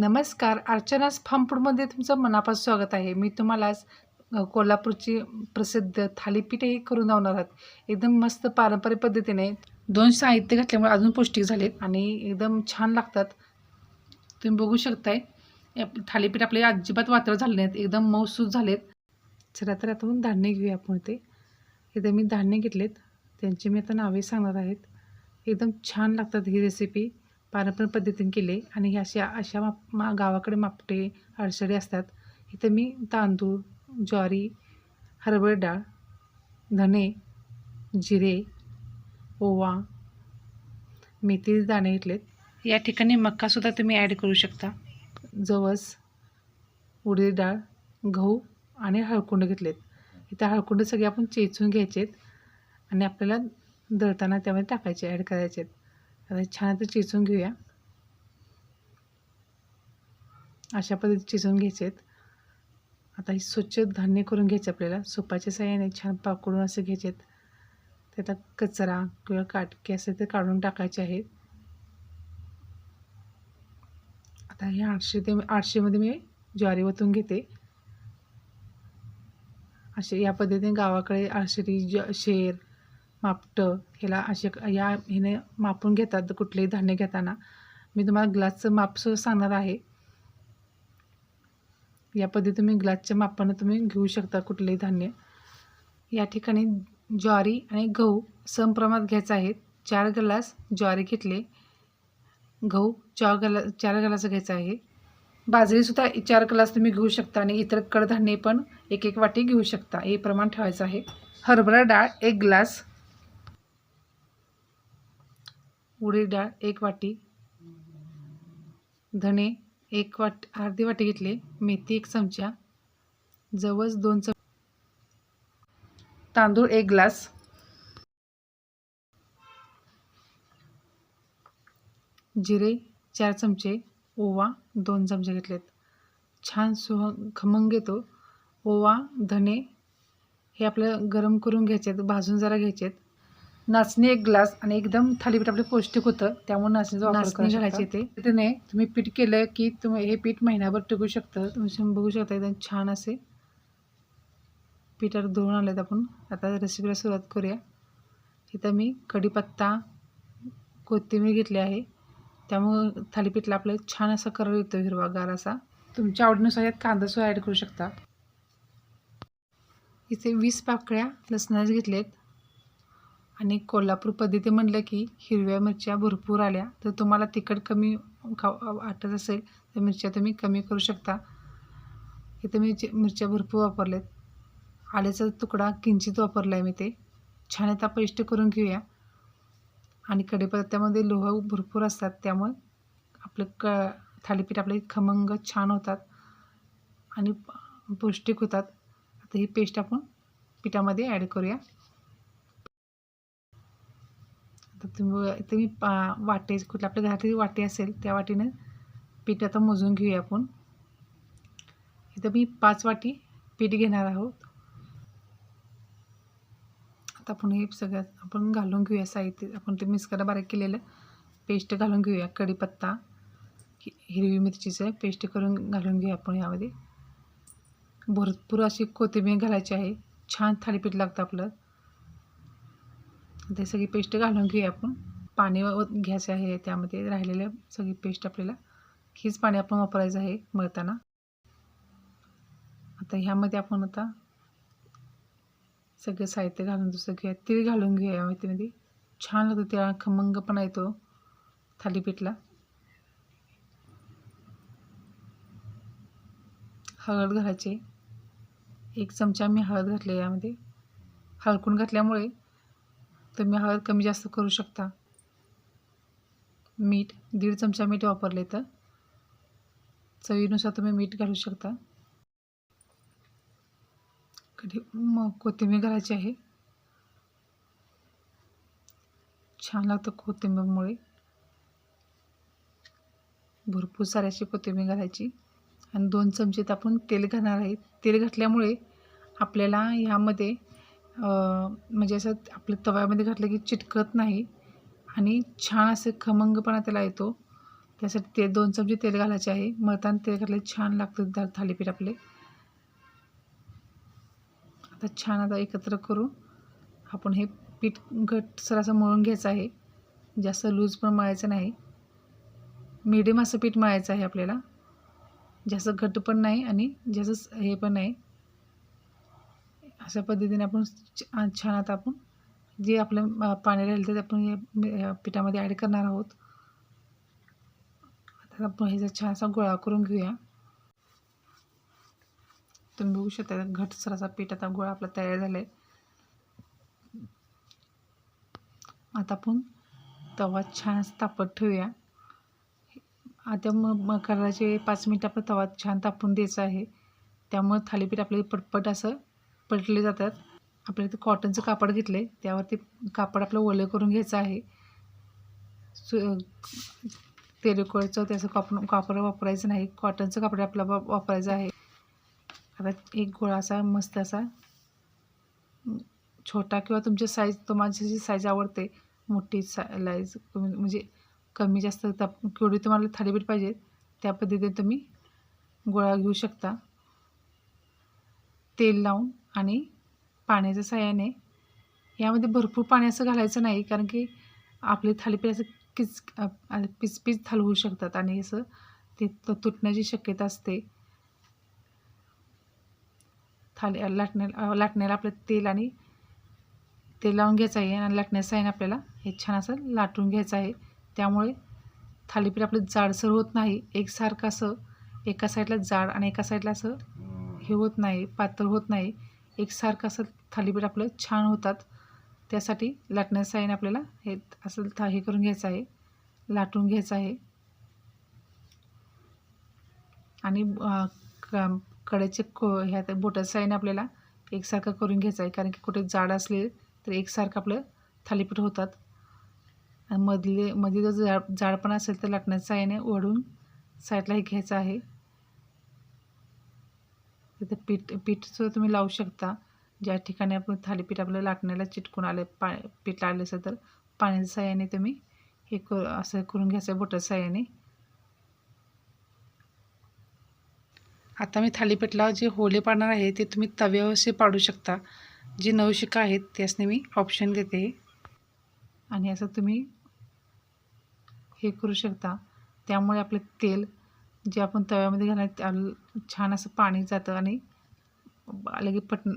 नमस्कार. अर्चनास फामफूडमध्ये तुमचं मनापासून स्वागत आहे. मी तुम्हाला आज कोल्हापूरची प्रसिद्ध थालीपीठही करून लावणार आहात. एकदम मस्त पारंपरिक पद्धतीने दोन साहित्य घातल्यामुळे अजून पौष्टिक झालेत आणि एकदम छान लागतात. तुम्ही बघू शकताय थालीपीठ आपले अजिबात वातळ झाले नाहीत. एकदम मऊसूद झालेत. चला तर आता धान्य घेऊया आपण ते. इथे मी धान्य घेतलेत. त्यांची मी आता नावे सांगणार आहेत. एकदम छान लागतात ही रेसिपी पारंपरिक पद्धतीने केले आणि ह्या अशा अशा माप मा गावाकडे मापटे अडसडी असतात. इथं मी तांदूळ ज्वारी हरभरा डाळ धणे जिरे ओवा मेथी दाणे घेतलेत. या ठिकाणी मक्कासुद्धा तुम्ही ॲड करू शकता. जवस उडीद डाळ गहू आणि हळकुंड घेतलेत. इथं हळकुंड सगळे आपण चेचून घ्यायचे आहेत आणि आपल्याला दळताना त्यामध्ये टाकायचे ॲड करायचे आहेत आता छान आता चिचून घेऊया. अशा पद्धतीने चिचून घ्यायचे आहेत. आता ही स्वच्छ धान्य करून घ्यायचं आपल्याला. सुपाच्या साह्याने छान पाकडून असे घ्यायचे आहेत. त्याचा कचरा किंवा काटके असे ते काढून टाकायचे आहेत. आता हे आठशे ते आठशेमध्ये मी ज्वारी वतून घेते. असे या पद्धतीने गावाकडे आळशेरी ज शेर मापटं ह्याला असे या ह्याने मापून घेतात कुठलेही धान्य घेताना. मी तुम्हाला ग्लासचं मापसुद्धा सांगणार आहे. या पद्धती तुम्ही ग्लासच्या मापानं तुम्ही घेऊ शकता कुठलेही धान्य. या ठिकाणी ज्वारी आणि गहू समप्रमाणात घ्यायचं आहे. चार ग्लास ज्वारी घेतले. गहू चार गला चार ग्लास घ्यायचं आहे. बाजरीसुद्धा चार ग्लास तुम्ही घेऊ शकता आणि इतर कडधान्ये पण एक एक वाटी घेऊ शकता. हे प्रमाण ठेवायचं आहे. हरभरा डाळ एक ग्लास. उडीद डाळ एक वाटी धणे एक वाट अर्धी वाटी घेतले मेथी एक चमचा जवस दोन चम तांदूळ एक ग्लास जिरे चार चमचे ओवा दोन चमचे घेतलेत. छान सुह खमंग येतो. ओवा धणे हे आपलं गरम करून घ्यायचे आहेत भाजून जरा घ्यायचे आहेत नाचणी एक ग्लास आणि एकदम थालीपीठ आपलं पौष्टिक होतं त्यामुळे नाचणीचा वापर नाचणी घालायचे ते. त्याने तुम्ही पीठ केलं की तुम्ही हे पीठ महिनाभर टिकू शकतं. तुम्ही बघू शकता एकदम छान असे. पीठावर धुवून आणलेत आपण. आता रेसिपीला सुरुवात करूया. इथं मी कढीपत्ता कोथिंबीर घेतली आहे. त्यामुळं थालीपीठला आपलं छान असा कलर येतो हिरवागार असा. तुमच्या आवडीनुसार यात कांदा सुद्धा ॲड करू शकता. इथे वीस पाकळ्या लसणाच्या घेतलेत. आणि कोल्हापूर पद्धती म्हटलं की हिरव्या मिरच्या भरपूर आल्या. तर तुम्हाला तिखट कमी खा वाटत असेल तर मिरच्या तुम्ही कमी करू शकता. इथे मी जे- मिरच्या भरपूर वापरलेत आल्याचा तुकडा किंचित वापरला आहे मी ते. छान आता पेस्ट करून घेऊया. आणि कढीपत्त्यामध्ये लोह भरपूर असतात त्यामुळे आपलं क थालीपीठ आपले खमंग छान होतात आणि पौष्टिक होतात. आता ही पेस्ट आपण पिठामध्ये ॲड करूया. तर तुम्ही तुम्ही पा वाटे कुठल्या आपल्या घरातली वाटी असेल त्या वाटीनं पीठ आता मोजून घेऊया आपण. इथं मी पाच वाटी पीठ घेणार आहोत. आता आपण हे सगळं आपण घालून घेऊया साहित्य. आपण ते मिक्सरला बारीक केलेलं पेस्ट घालून घेऊया कढीपत्ता हिरवी मिरचीचं पेस्ट करून घालून घेऊया आपण यामध्ये. भरपूर अशी कोथिंबीर घालायची आहे. छान थालीपीठ लागतं आपलं. ते सगळी पेस्ट घालून घेऊया आपण. पाणी घ्यायचे आहे त्यामध्ये राहिलेले सगळी पेस्ट आपल्याला. हीच पाणी आपण वापरायचं आहे मळताना. आता ह्यामध्ये आपण आता सगळं साहित्य घालून दुसरं घेऊया. तीळ घालून घेऊया माहितीमध्ये छान लागतं त्या खमंगपणा येतो थालीपीठला. हळद घालायचे. एक चमचा मी हळद घातली यामध्ये. हळकून घातल्यामुळे तुम्ही हळद कमी जास्त करू शकता. मीठ दीड चमचा मीठ वापरले तर. चवीनुसार तुम्ही मीठ घालू शकता. कधी मग कोथिंबीर घालायची आहे. छान लागतं कोथिंबीरमुळे. भरपूर साऱ्याची कोथिंबीर घालायची. आणि दोन चमचे आपण तेल घालणार आहे. तेल घातल्यामुळे आपल्याला ह्यामध्ये म्हणजे असं आपल्या तव्यामध्ये घातलं की चिटकत नाही आणि छान असं खमंगपणा त्याला येतो. त्यासाठी ते दोन चमचे तेल घालायचे आहे. मळताना तेल घातले छान लागतं दा थालीपीठ आपले. आता छान आता एकत्र करून आपण हे पीठ घटसर असं मळून घ्यायचं आहे. जास्त लूज पण मळायचं नाही. मिडियम असं पीठ मळायचं आहे आपल्याला. जास्त घट पण नाही आणि जास्त हे पण नाही. अशा पद्धतीने आपण छान छान आता आपण जे आपलं पाणी राहिलं ते आपण पिठामध्ये ॲड करणार आहोत. आता आपण ह्याचा छान असा गोळा करून घेऊया. तुम्ही बघू शकता घटसर असा पीठ आता गोळा आपला तयार झाला आहे आता आपण तवा छान तापत ठेवूया. आता मग करायचे पाच मिनटं आपला तवा छान तापून द्यायचा आहे. त्यामुळे थालीपीठ आपले पटपट असं पलटले जातात. आपल्या इथे कॉटनचं कापड घेतलं आहे त्यावरती कापड आपलं ओलं करून घ्यायचं आहे. सु तेरेकोळचं त्याचं कापड कापड वापरायचं नाही. कॉटनचं कापड आपलं वापरायचं आहे. आता एक गोळा असा मस्त असा छोटा किंवा तुमच्या साईज तुम्हाला जी साईज आवडते मोठी साईज म्हणजे कमी जास्त त्या केवढी तुम्हाला थालीपीठ पाहिजे त्या पद्धतीने तुम्ही गोळा घेऊ शकता. तेल लावून आणि पाण्याच्या साह्याने यामध्ये भरपूर पाणी असं घालायचं नाही कारण की आपले थालीपीठ असं किच पीच पीच थाल होऊ शकतात आणि असं ते तुटण्याची शक्यता असते. थाली लाटण्या लाटण्याला आपलं तेल आणि तेल लावून घ्यायचं आहे आणि लाटण्याचं आहे आपल्याला हे छान असं लाटून घ्यायचं आहे. त्यामुळे थालीपीठ आपलं जाडसर होत नाही. एकसारखं असं एका साईडला जाड आणि एका साईडला असं हे होत नाही पातळ होत नाही. एकसारखं असं थालीपीठ आपलं छान होतात. त्यासाठी लाटण्या साह्याने आपल्याला हे असं था हे करून घ्यायचं आहे. लाटून घ्यायचं आहे. आणि कड्याचे क को ह्या त्या बोटाच्या साह्याने आपल्याला एकसारखं करून घ्यायचं आहे. कारण की कुठे जाड असले तर एकसारखं आपलं थालीपीठ होतात. आणि मधले मध्ये जर जाड जाडपणा असेल तर लाटण्याच्या साह्याने ओढून साईडला हे घ्यायचं आहे. तिथं पीठ पीठसुद्धा तुम्ही लावू शकता. ज्या ठिकाणी आपण थालीपीठ आपलं लाटण्याला चिटकून आलं पा पीठ लागले असेल तर पाण्याच्या साह्याने तुम्ही हे कर असं करून घ्यायचं आहे बोटाच्या साह्याने. आता मी थालीपीठला जे होले पाडणार आहे ते तुम्ही तव्यावरशी पाडू शकता. जी नवशिका आहेत त्यासने मी ऑप्शन देते. आणि असं तुम्ही हे करू शकता. त्यामुळे आपलं तेल जे आपण तव्यामध्ये घालणार त्या छान असं पाणी जातं आणि लगे पट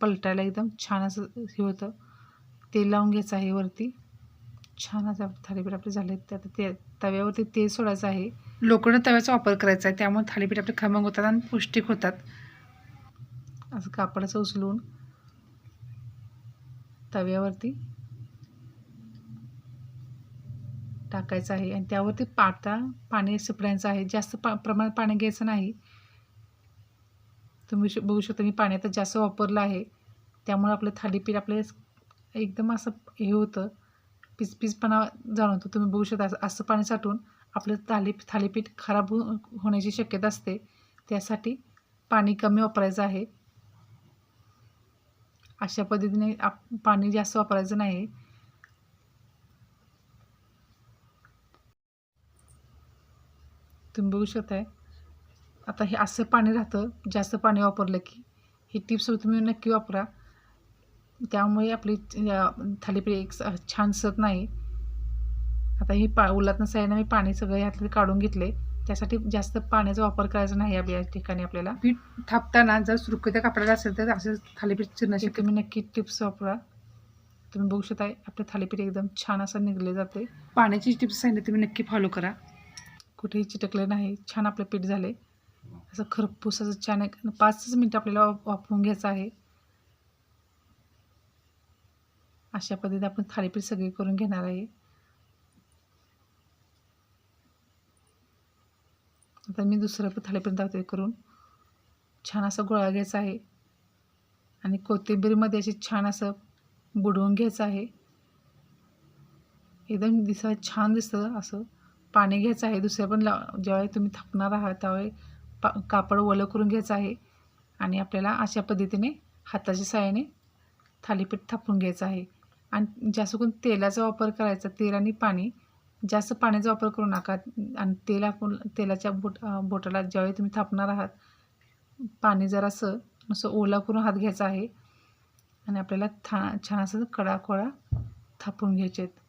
पलटायला एकदम छान असं हे होतं. तेल लावून घ्यायचं आहे वरती. छान असं थालीपीठ आपले झाले ते आता ते तव्यावरती तेल सोडायचं आहे. लोखंड तव्याचा वापर करायचा आहे. त्यामुळे थालीपीठ आपले खमंग होतात आणि पौष्टिक होतात. असं कापडाचं उचलून तव्यावरती टाकायचं आहे. आणि त्यावरती पाता पाणी शिपडायचं आहे. जास्त पा प्रमाणात पाणी घ्यायचं नाही. तुम्ही श- बघू शकता मी पाणी आता जास्त वापरलं आहे. त्यामुळे आपलं थालीपीठ आपले एकदम असं हे होतं. पीस पीसपणा जाणवतो. तुम्ही बघू शकता असं असं पाणी साठवून आपलं थाली थालीपीठ खराब हो होण्याची शक्यता असते. त्यासाठी पाणी कमी वापरायचं आहे. अशा पद्धतीने आप पाणी जास्त वापरायचं नाही. तुम्ही बघू शकताय. आता हे असं पाणी राहतं जास्त पाणी वापरलं की. ही टिप्स तुम्ही नक्की वापरा. त्यामुळे आपली थालीपीठ एक छान सत नाही. आता ही पा उलातनं साईनं मी पाणी सगळं ह्यातलं काढून घेतले त्यासाठी जास्त पाण्याचा वापर करायचा नाही या ठिकाणी आपल्याला. पीठ थापताना जर सुरकुत्या कापडाला असेल तर असं थालीपीठ चिरण्याची तुम्ही नक्की टिप्स वापरा. तुम्ही बघू शकता आपलं थालीपीठ एकदम छान असं निघले जाते पाण्याची टिप्स सांगितले तुम्ही नक्की फॉलो करा. कुठेही चिटकले नाही छान आपलं पीठ झाले असं खरपूस असं छान एक पाचच मिनटं आपल्याला वापरून घ्यायचं आहे. अशा पद्धतीने आपण थाळीपीठ सगळी करून घेणार आहे. आता मी दुसरं पण दावते करून. छान असा गोळा घ्यायचा आहे. आणि कोथिंबीरमध्ये अशी छान असं बुडवून घ्यायचं आहे. एकदम दिसायला छान दिसतं असं. पाणी घ्यायचं आहे. दुसऱ्या पण ला ज्यावेळी तुम्ही थापणार आहात त्यावेळी पा कापड ओलं करून घ्यायचं आहे. आणि आपल्याला अशा पद्धतीने हाताच्या साह्याने थालीपीठ थापून घ्यायचं आहे. आणि जास्त करून तेलाचा वापर करायचा. तेल आणि पाणी जास्त पाण्याचा वापर करू नका. आणि तेल आपण तेलाच्या बोट बोटाला ज्यावेळी तुम्ही थापणार आहात पाणी जरासं असं ओला करून हात घ्यायचा आहे. आणि आपल्याला था छान असं कडाकोळा थापून घ्यायचे आहेत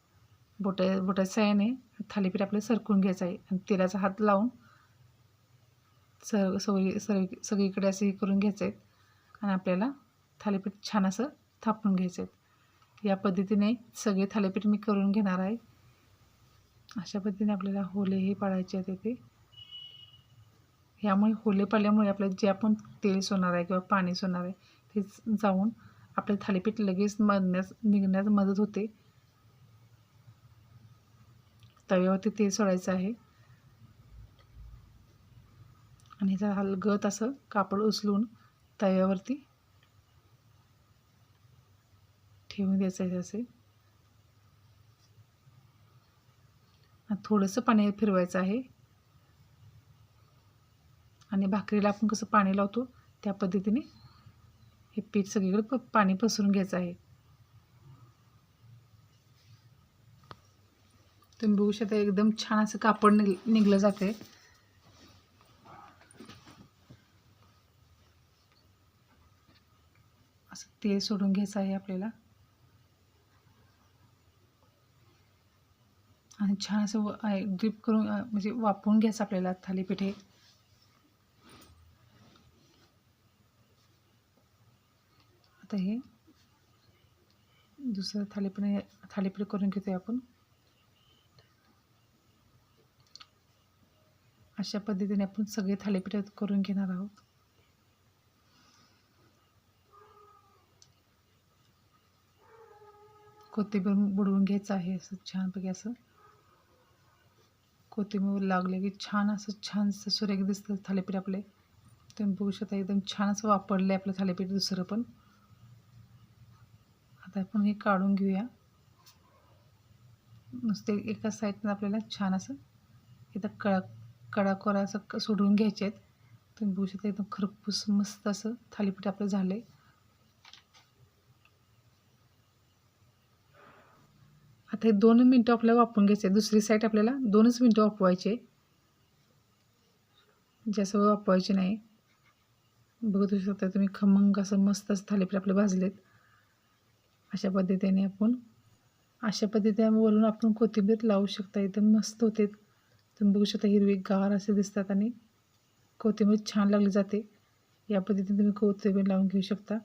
बोट बोटाच्या साह्याने थालीपीठ आपल्याला सरकून घ्यायचं आहे. आणि तेलाचा हात लावून सर सगळी सर सगळीकडे असं हे करून घ्यायचं आहे. आणि आपल्याला थालीपीठ छान असं थापून घ्यायचं आहे. या पद्धतीने सगळे थालीपीठ मी करून घेणार आहे. अशा पद्धतीने आपल्याला होले हे पाडायचे आहेत ते यामुळे होले पाडल्यामुळे आपल्याला जे आपण तेल सोनार आहे किंवा पाणी सोनार आहे ते जाऊन आपलं थालीपीठ लगेच मधण्यास निघण्यास मदत होते. तव्यावरती तेल सोडायचं आहे. आणि ह्याचा हलगत असं कापड उचलून तव्यावरती ठेवून द्यायचं आहे असे. थोडंसं पाणी फिरवायचं आहे. आणि भाकरीला आपण कसं पाणी लावतो त्या पद्धतीने हे पीठ सगळीकडे प पाणी पसरून घ्यायचं आहे. तुम्ही बघू शकता एकदम छान असं कापड निघ निघलं जाते असं तेल सोडून घ्यायचं आहे आपल्याला. आणि छान असं ड्रिप करून म्हणजे वापरून घ्यायचं आपल्याला थालीपीठे. आता हे दुसरं थालीपीठ थालीपीठ करून घेतोय आपण. अशा पद्धतीने आपण सगळे थालीपीठ करून घेणार आहोत. कोथिंबीर बुडवून घ्यायचं आहे असं छानपैकी असं. कोथिंबीर लागले की छान असं छान असं सुरेख दिसतं थालीपीठ आपले. तुम्ही बघू शकता एकदम छान असं वापरलं आहे आपलं थालीपीठ दुसरं पण. आता आपण हे काढून घेऊया. नुसते एका साईडनं आपल्याला छान असं इथं कळक कडाकोरा असं क- सोडून घ्यायचे आहेत तुम्ही बघू शकता एकदम खरपूस मस्त असं थालीपीठ आपलं झालं आहे आता हे दोन मिनटं आपल्याला वापरून घ्यायचे दुसरी साईड आपल्याला दोनच मिनटं वापवायचे जास्त वेळ वापवायचे नाही. होऊ शकता तुम्ही खमंग असं मस्त असं थालीपीठ आपले भाजलेत. अशा पद्धतीने आपण अशा पद्धतीने वरून आपण कोथिंबीर लावू शकता. एकदम मस्त होते तुम्ही बघू शकता हिरवी गार असे दिसतात आणि कोथिंबीर छान लागली जाते. या पद्धतीने तुम्ही कोथिंबीर लावून घेऊ शकता.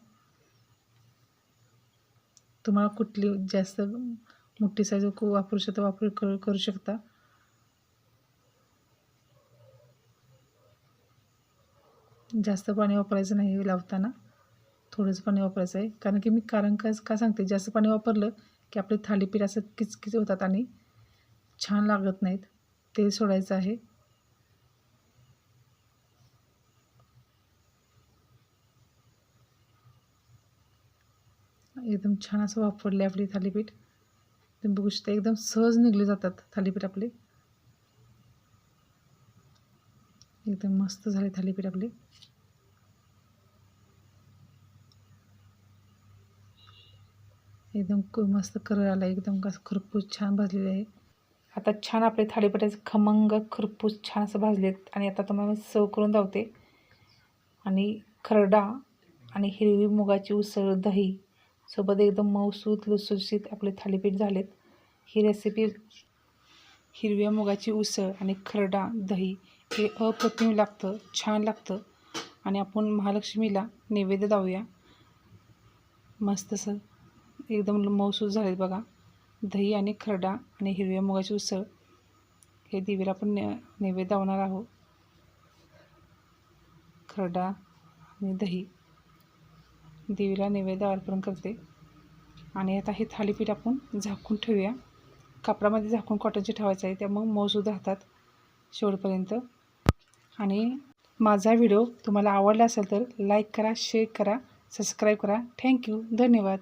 तुम्हाला कुठली जास्त मोठी साईज वापरू शकता वापर करू करू शकता. जास्त पाणी वापरायचं नाही लावताना. थोडंसं पाणी वापरायचं आहे. कारण की मी कारण का का सांगते? जास्त पाणी वापरलं की आपले थालीपीठ असं किचकिच होतात आणि छान लागत नाहीत. तेल सोडायचं आहे. एकदम छान असं वापरले आपली थालीपीठ. तुम्ही बघू शकता एकदम सहज निघले जातात थालीपीठ आपले. एकदम मस्त झाले थालीपीठ आपले. एकदम मस्त कलर आला एकदम कसं खरपूस छान भाजलेले आहे. आता छान आपले थाळीपट्याचे खमंग खरपूस छान असं भाजलेत. आणि आता तुम्हाला सर्व करून धावते आणि खरडा आणि हिरवी मुगाची उसळ दही सोबत एकदम मऊसूत लुसुसीत आपले थालीपीठ झालेत. ही रेसिपी हिरव्या मुगाची उसळ आणि खरडा दही हे अप्रतिम लागतं छान लागतं. आणि आपण महालक्ष्मीला नैवेद्य दावूया मस्त असं एकदम मऊसूत झालेत बघा. दही आणि खरडा आणि हिरव्या मुगाची उसळ हे देवीला आपण ने नैवेद्य दावणार आहोत. खरडा आणि दही देवीला नैवेद्य अर्पण करते. आणि आता हे थालीपीठ आपण झाकून ठेवूया. कापडामध्ये झाकून कॉटनचे ठेवायचं आहे त्यामुळे मऊसूद राहतात शेवटपर्यंत. आणि माझा व्हिडिओ तुम्हाला आवडला असेल तर लाईक करा शेअर करा सबस्क्राईब करा. थँक्यू धन्यवाद.